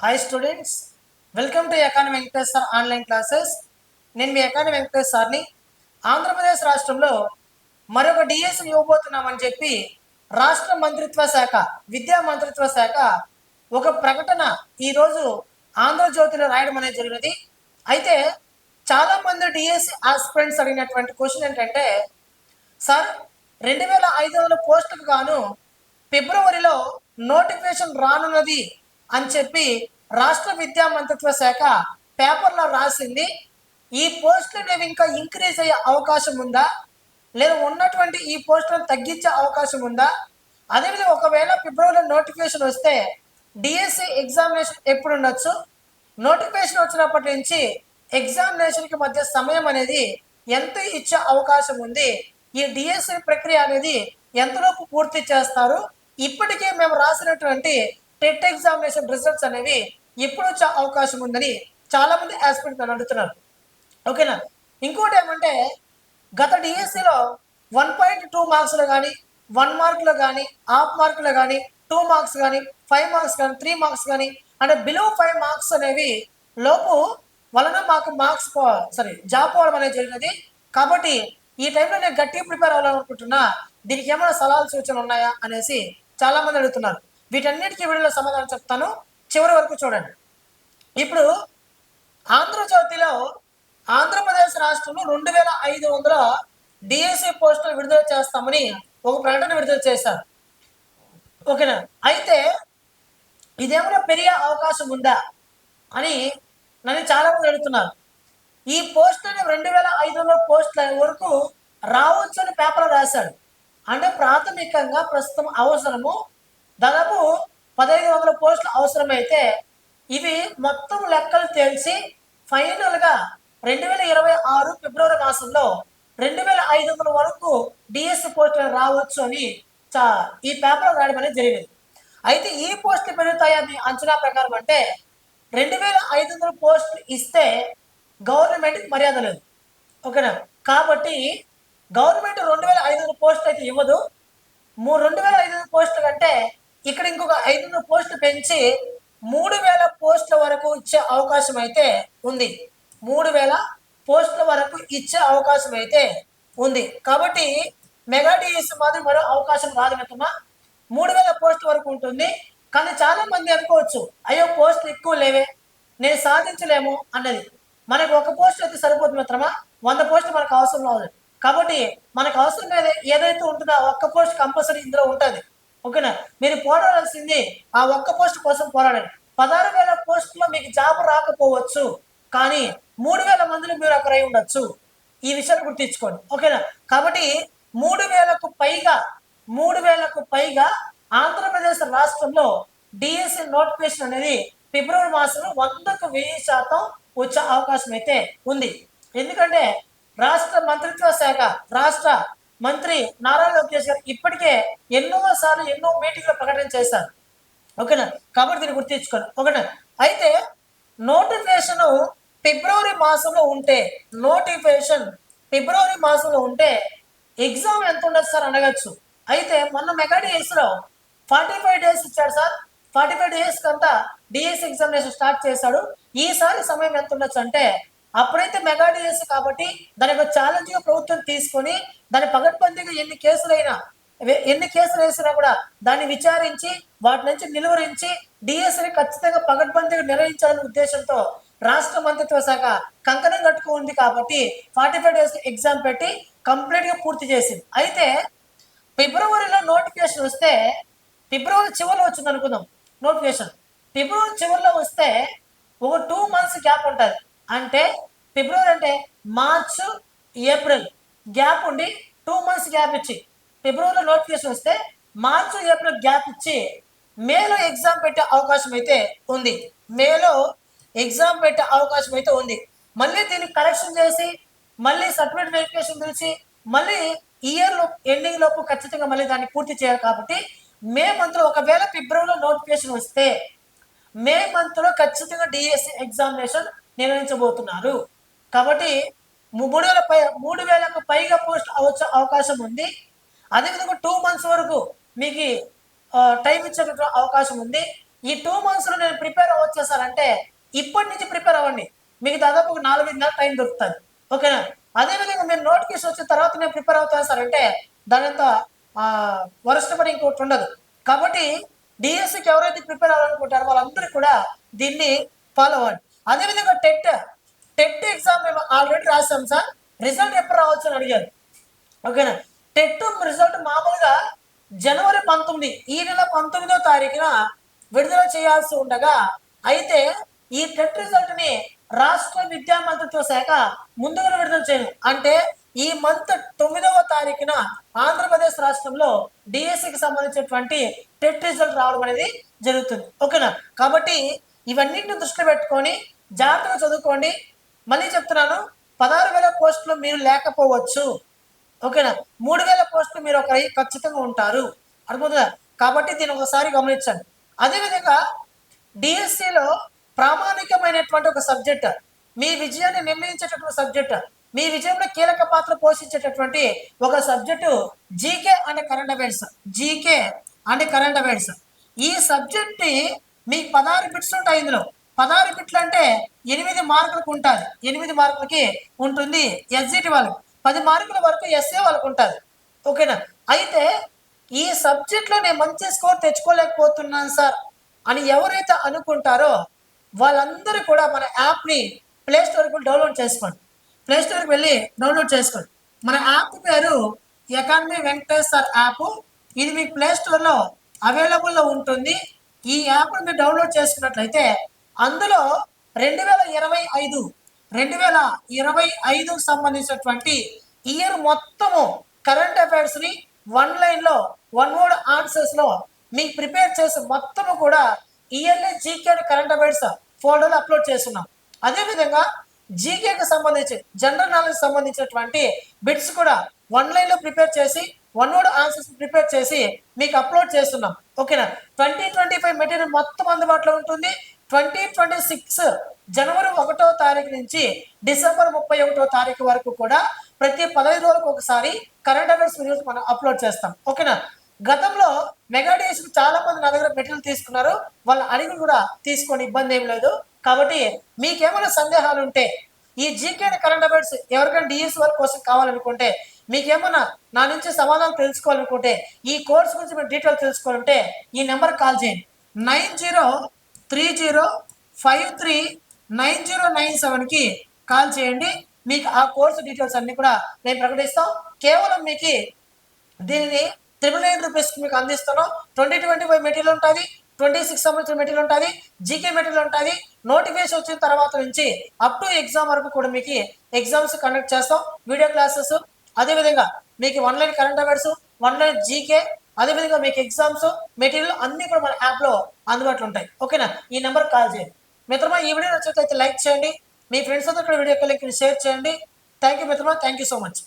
Hi students welcome to economy Venkatesh sir online classes నేను మీ economy Venkatesh సార్ని ఆంధ్రప్రదేశ్ రాష్ట్రంలో మరొక డిఎస్సి ఇవ్వబోతున్నామని చెప్పి రాష్ట్ర మంత్రిత్వ శాఖ విద్యా మంత్రిత్వ శాఖ ఒక ప్రకటన ఈరోజు ఆంధ్రజ్యోతిలో రాయడం అనేది జరిగినది. అయితే చాలామంది డిఎస్సి ఆస్పిరెంట్స్ అడిగినటువంటి క్వశ్చన్ ఏంటంటే సార్ రెండు వేల ఐదు వందల పోస్టులకు గాను ఫిబ్రవరిలో నోటిఫికేషన్ రానున్నది అని చెప్పి రాష్ట్ర విద్యా మంత్రిత్వ శాఖ పేపర్లో రాసింది. ఈ పోస్టులు నేను ఇంకా ఇంక్రీజ్ అయ్యే అవకాశం ఉందా? లేదా ఉన్నటువంటి ఈ పోస్టులను తగ్గించే అవకాశం ఉందా? అదేవిధంగా ఒకవేళ ఫిబ్రవరిలో నోటిఫికేషన్ వస్తే డిఎస్సి ఎగ్జామినేషన్ ఎప్పుడు ఉండొచ్చు నోటిఫికేషన్ వచ్చినప్పటి నుంచి ఎగ్జామినేషన్కి మధ్య సమయం అనేది ఎంత ఇచ్చే అవకాశం ఉంది? ఈ డిఎస్సి ప్రక్రియ అనేది ఎంతలోపు పూర్తి చేస్తారు? ఇప్పటికే మేము రాసినటువంటి టెట్ ఎగ్జామినేషన్ రిజల్ట్స్ అనేవి ఎప్పుడు వచ్చే అవకాశం ఉందని చాలా మంది ఆస్పిరెంట్ నన్ను అడుగుతున్నారు. ఓకేనా ఇంకోటి ఏమంటే గత డిఎస్సిలో వన్ పాయింట్ టూ మార్క్స్లో కానీ వన్ మార్క్లో కానీ హాఫ్ మార్క్లో కానీ టూ మార్క్స్ కానీ ఫైవ్ మార్క్స్ కానీ త్రీ మార్క్స్ కానీ అంటే బిలో ఫైవ్ మార్క్స్ అనేవి లోపు వలన మాకు మార్క్స్ సారీ జాబ్ పోవడం అనేది జరిగినది. కాబట్టి ఈ టైంలో నేను గట్టిగా ప్రిపేర్ అవ్వాలనుకుంటున్నా దీనికి ఏమైనా సలహాలు సూచనలు ఉన్నాయా అనేసి చాలా మంది అడుగుతున్నారు. వీటన్నిటికీ వీడియోలో సమాధానం చెప్తాను. చివరి వరకు చూడండి. ఇప్పుడు ఆంధ్రజ్యోతిలో ఆంధ్రప్రదేశ్ రాష్ట్రంలో రెండు వేల ఐదు వందల డిఎస్సి పోస్టులు విడుదల చేస్తామని ఒక ప్రకటన విడుదల చేశారు. ఓకేనా? అయితే ఇదేమైనా పెరిగే అవకాశం ఉందా అని నన్ను చాలా మంది అడుగుతున్నారు. ఈ పోస్టులు రెండు వేల ఐదు వందల పోస్టుల వరకు రావచ్చు అని పేపర్ రాశాడు. అంటే ప్రాథమికంగా ప్రస్తుతం అవసరము దాదాపు పదహైదు వందల పోస్టులు అవసరమైతే ఇవి మొత్తం లెక్కలు తేల్చి ఫైనల్గా రెండు వేల ఇరవై ఆరు ఫిబ్రవరి మాసంలో రెండు వేల ఐదు వందల వరకు డిఎస్సి పోస్టులు రావచ్చు అని ఈ పేపర్ రాయడం అనేది జరిగింది. అయితే ఈ పోస్టులు పెరుగుతాయని అంచనా ప్రకారం అంటే రెండు వేల ఐదు వందల పోస్టులు ఇస్తే గవర్నమెంట్కి మర్యాద లేదు. ఓకేనా? కాబట్టి గవర్నమెంట్ రెండు వేల ఐదు వందల పోస్టులు అయితే ఇవ్వదు. రెండు వేల ఐదు వందల పోస్టులు కంటే ఇక్కడ ఇంకొక ఐదు పోస్టులు పెంచి మూడు వేల పోస్టుల వరకు ఇచ్చే అవకాశం అయితే ఉంది. మూడు వేల పోస్టుల వరకు ఇచ్చే అవకాశం అయితే ఉంది. కాబట్టి మెగా డిఎస్ మాత్రం మరో అవకాశం రాదు మిత్రమా? మూడు వేల పోస్టుల వరకు ఉంటుంది. కానీ చాలా మంది అనుకోవచ్చు అయ్యో పోస్టులు ఎక్కువ లేవే నేను సాధించలేము అన్నది. మనకు ఒక పోస్ట్ అయితే సరిపోతుంది మిత్రమా? వంద పోస్ట్ మనకు అవసరం లేదు కాబట్టి మనకు అవసరం ఏదై ఏదైతే ఉంటుందో ఒక్క పోస్ట్ కంపల్సరీ ఇందులో ఉంటుంది. ఓకేనా? మీరు పోరాడాల్సింది ఆ ఒక్క పోస్ట్ కోసం పోరాడండి. పదహారు వేల పోస్టులో మీకు జాబ్ రాకపోవచ్చు కానీ మూడు వేల మందిలో మీరు ఒకరై ఉండొచ్చు. ఈ విషయాన్ని గుర్తించుకోండి. ఓకేనా? కాబట్టి మూడు వేలకు పైగా మూడు వేలకు పైగా ఆంధ్రప్రదేశ్ రాష్ట్రంలో డిఎస్సి నోటిఫికేషన్ అనేది ఫిబ్రవరి మాసంలో వందకు వెయ్యి శాతం వచ్చే అవకాశం అయితే ఉంది. ఎందుకంటే రాష్ట్ర మంత్రిత్వ శాఖ రాష్ట్ర మంత్రి నారా లోకేష్ గారు ఇప్పటికే ఎన్నో సార్లు ఎన్నో మీటింగ్లు ప్రకటన చేశారు. ఓకేనా? కాబట్టి దీన్ని గుర్తించుకోండి ఓకేనా? అయితే నోటిఫికేషన్ ఫిబ్రవరి మాసంలో ఉంటే నోటిఫికేషన్ ఫిబ్రవరి మాసంలో ఉంటే ఎగ్జామ్ ఎంత ఉండదు సార్ అడగచ్చు. అయితే మొన్న మెగా డిఎస్లో ఫార్టీ ఫైవ్ డేస్ ఇచ్చాడు సార్. ఫార్టీ ఫైవ్ డేస్ కంతా డిఎస్ ఎగ్జామినేషన్ స్టార్ట్ చేశాడు. ఈసారి సమయం ఎంత ఉండొచ్చు అంటే అప్పుడైతే మెగా డిఎస్ కాబట్టి దాని యొక్క ఛాలెంజ్గా ప్రభుత్వం తీసుకొని దాని పగడ్బందీగా ఎన్ని కేసులైనా ఎన్ని కేసులు వేసినా కూడా దాన్ని విచారించి వాటి నుంచి నిలువరించి డిఎస్ని ఖచ్చితంగా పగడ్బందీగా నిర్వహించాలనే ఉద్దేశంతో రాష్ట్ర మంత్రిత్వ శాఖ కంకణం కట్టుకుంది కాబట్టి ఫార్టీ ఫైవ్ డేస్ ఎగ్జామ్ పెట్టి కంప్లీట్గా పూర్తి చేసింది. అయితే ఫిబ్రవరిలో నోటిఫికేషన్ వస్తే ఫిబ్రవరి చివరిలో వచ్చింది అనుకుందాం నోటిఫికేషన్ ఫిబ్రవరి చివరిలో వస్తే ఒక టూ మంత్స్ గ్యాప్ ఉంటుంది. అంటే ఫిబ్రవరి అంటే మార్చ్ ఏప్రిల్. గ్యాప్ ఉండి టూ మంత్స్ గ్యాప్ ఇచ్చి. ఫిబ్రవరిలో నోటిఫికేషన్ వస్తే మార్చ్ ఏప్రిల్ గ్యాప్ ఇచ్చి మేలో ఎగ్జామ్ పెట్టే అవకాశం అయితే ఉంది. మేలో ఎగ్జామ్ పెట్టే అవకాశం అయితే ఉంది. మళ్ళీ దీన్ని కరెక్షన్ చేసి మళ్ళీ సర్టిఫికేట్ వెరిఫికేషన్ పిలిచి మళ్ళీ ఇయర్లో ఎండింగ్ లోపు ఖచ్చితంగా మళ్ళీ దాన్ని పూర్తి చేయాలి కాబట్టి మే మంత్లో ఒకవేళ ఫిబ్రవరిలో నోటిఫికేషన్ వస్తే మే మంత్లో ఖచ్చితంగా డిఎస్సి ఎగ్జామినేషన్ నిర్వహించబోతున్నారు. కాబట్టి మూడు వేల పై మూడు వేలకు పైగా పోస్ట్ అవచ్చే అవకాశం ఉంది. అదేవిధంగా టూ మంత్స్ వరకు మీకు టైం ఇచ్చే అవకాశం ఉంది. ఈ టూ మంత్స్లో నేను ప్రిపేర్ అవ్వచ్చు సార్? అంటే ఇప్పటి నుంచి ప్రిపేర్ అవ్వండి. మీకు దాదాపు ఒక నాలుగైదు నెలల టైం దొరుకుతుంది. ఓకేనా? అదేవిధంగా మీరు నోటిఫికేషన్ వచ్చిన తర్వాత నేను ప్రిపేర్ అవుతాను సార్. అంటే దాని అంత వరస్ట్ ఇంకోటి ఉండదు. కాబట్టి డిఎస్సికి ఎవరైతే ప్రిపేర్ అవ్వాలనుకుంటారో వాళ్ళందరూ కూడా దీన్ని ఫాలో అవ్వండి. అదేవిధంగా టెట్ టెట్ ఎగ్జామ్ మేము ఆల్రెడీ రాసాం సార్. రిజల్ట్ ఎప్పుడు రావచ్చు అని అడిగారు. ఓకేనా? టెట్ రిజల్ట్ మామూలుగా జనవరి పంతొమ్మిది ఈ నెల పంతొమ్మిదో తారీఖున విడుదల చేయాల్సి ఉండగా అయితే ఈ టెట్ రిజల్ట్ని రాష్ట్ర విద్యా మంత్రిత్వ శాఖ ముందుగా విడుదల చేయను. అంటే ఈ మంత్ తొమ్మిదవ తారీఖున ఆంధ్రప్రదేశ్ రాష్ట్రంలో డిఎస్సికి సంబంధించినటువంటి టెట్ రిజల్ట్ రావడం అనేది జరుగుతుంది. ఓకేనా? కాబట్టి ఇవన్నింటిని దృష్టిలో పెట్టుకొని జాగ్రత్తగా చదువుకోండి. మళ్ళీ చెప్తున్నాను పదహారు వేల పోస్టులు మీరు లేకపోవచ్చు. ఓకేనా? మూడు వేల పోస్టులు మీరు ఒకరి ఖచ్చితంగా ఉంటారు. అర్థమవుతుందా? కాబట్టి దీన్ని ఒకసారి గమనించండి. అదేవిధంగా డిఎస్సిలో ప్రామాణికమైనటువంటి ఒక సబ్జెక్ట్. మీ విజయాన్ని నిర్ణయించేటటువంటి సబ్జెక్ట్. మీ విజయంలో కీలక పాత్ర పోషించేటటువంటి ఒక subject GK and current affairs. GK and current affairs. ఈ సబ్జెక్ట్ని మీకు పదహారు బిట్స్ ఉంటాయి ఇందులో. పదహారు బిట్లు అంటే ఎనిమిది మార్కులకు ఉంటుంది. ఎనిమిది మార్కులకి ఉంటుంది ఎస్జిటి వాళ్ళకి. పది మార్కుల వరకు ఎస్ఏ వాళ్ళకు ఉంటుంది. ఓకేనా? అయితే ఈ సబ్జెక్ట్లో నేను మంచి స్కోర్ తెచ్చుకోలేకపోతున్నాను సార్ అని ఎవరైతే అనుకుంటారో వాళ్ళందరూ కూడా మన యాప్ని ప్లే స్టోర్కి డౌన్లోడ్ చేసుకోండి. ప్లే స్టోర్కి వెళ్ళి డౌన్లోడ్ చేసుకోండి. మన యాప్ పేరు ఎకానమీ వెంకటేశ్వర్ యాప్. ఇది మీకు ప్లే స్టోర్లో అవైలబుల్లో ఉంటుంది. ఈ యాప్ని మీరు డౌన్లోడ్ చేసుకున్నట్లయితే అందులో రెండు వేల ఇరవై ఐదు రెండు వేల ఇరవై ఐదుకు సంబంధించినటువంటి ఇయర్ మొత్తము కరెంట్ అఫైర్స్ని వన్ లైన్లో వన్ వర్డ్ ఆన్సర్స్లో మీకు ప్రిపేర్ చేసి మొత్తము కూడా ఇయర్లీ జీకే కరెంట్ అఫైర్స్ ఫోల్డర్లో అప్లోడ్ చేస్తున్నాం. అదేవిధంగా జీకేకి సంబంధించి జనరల్ నాలెడ్జ్ సంబంధించినటువంటి బిట్స్ కూడా వన్ లైన్లో ప్రిపేర్ చేసి వన్ వర్డ్ ఆన్సర్స్ ప్రిపేర్ చేసి మీకు అప్లోడ్ చేస్తున్నాం. ఓకేనా ట్వంటీ ట్వంటీ ఫైవ్ మెటీరియల్ మొత్తం అందుబాటులో ఉంటుంది. ట్వంటీ ట్వంటీ సిక్స్ జనవరి ఒకటో తారీఖు నుంచి డిసెంబర్ ముప్పై ఒకటో తారీఖు వరకు కూడా ప్రతి పదహైదు రోజులకు ఒకసారి కరెంట్ అఫైర్స్ వీడియోస్ మనం అప్లోడ్ చేస్తాం. ఓకేనా గతంలో మెగా డేస్ చాలా మంది నా దగ్గర మెటీరియల్ తీసుకున్నారు. వాళ్ళ అడిగి కూడా తీసుకొని ఇబ్బంది ఏం లేదు. కాబట్టి మీకేమైనా సందేహాలు ఉంటే ఈ జీకే కరెంట్ అఫైర్స్ ఎవరికైనా డిఎస్ వాళ్ళ కోసం కావాలనుకుంటే మీకేమన్నా నా నుంచి సమాధానం తెలుసుకోవాలనుకుంటే ఈ కోర్స్ గురించి మీరు డీటెయిల్ తెలుసుకోవాలంటే ఈ నెంబర్ కాల్ చేయండి. Nine zero three zero five three nine zero nine సెవెన్కి కాల్ చేయండి. మీకు ఆ కోర్సు డీటెయిల్స్ అన్నీ కూడా మేము ప్రకటిస్తాం. కేవలం మీకు దీనిని త్రిబుల్ నైన్ రూపీస్కి మీకు అందిస్తున్నాం. ట్వంటీ ట్వంటీ ఫైవ్ మెటీరియల్ ఉంటుంది. ట్వంటీ సిక్స్ సంబంధించిన మెటీరియల్ ఉంటుంది. జీకే మెటీరియల్ ఉంటుంది. నోటిఫికేషన్ వచ్చిన తర్వాత నుంచి అప్ టు ఎగ్జామ్ వరకు కూడా మీకు ఎగ్జామ్స్ కండక్ట్ చేస్తాం. వీడియో క్లాసెస్ అదేవిధంగా మీకు one line current affairs one line GK అదేవిధంగా మీకు ఎగ్జామ్స్ మెటీరియల్ అన్ని కూడా మన యాప్లో అందుబాటులో ఉంటాయి. ఓకేనా? ఈ నెంబర్ కాల్ చేయండి. మిత్రమా ఈ వీడియో నచ్చినట్లయితే లైక్ చేయండి. మీ ఫ్రెండ్స్ అందరూ కూడా వీడియో లింక్ షేర్ చేయండి. థ్యాంక్ యూ మిత్రమా. Thank you so much